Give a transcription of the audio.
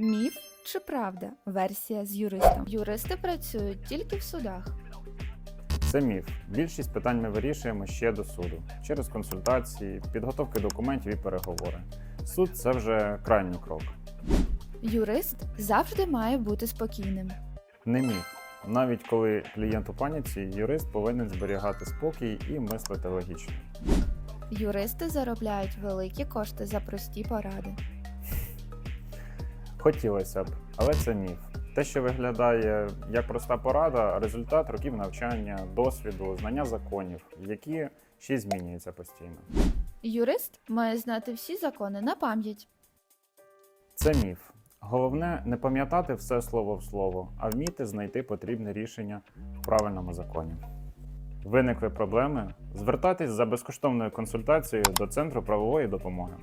Міф чи правда? Версія з юристом. Юристи працюють тільки в судах. Це міф. Більшість питань ми вирішуємо ще до суду через консультації, підготовки документів і переговори. Суд це вже крайній крок. Юрист завжди має бути спокійним. Не міф. Навіть коли клієнт у паніці, юрист повинен зберігати спокій і мислити логічно. Юристи заробляють великі кошти за прості поради. Хотілося б, але це міф. Те, що виглядає як проста порада, результат років навчання, досвіду, знання законів, які ще й змінюються постійно. Юрист має знати всі закони на пам'ять. Це міф. Головне не пам'ятати все слово в слово, а вміти знайти потрібне рішення в правильному законі. Виникли проблеми? Звертайтесь за безкоштовною консультацією до Центру правової допомоги.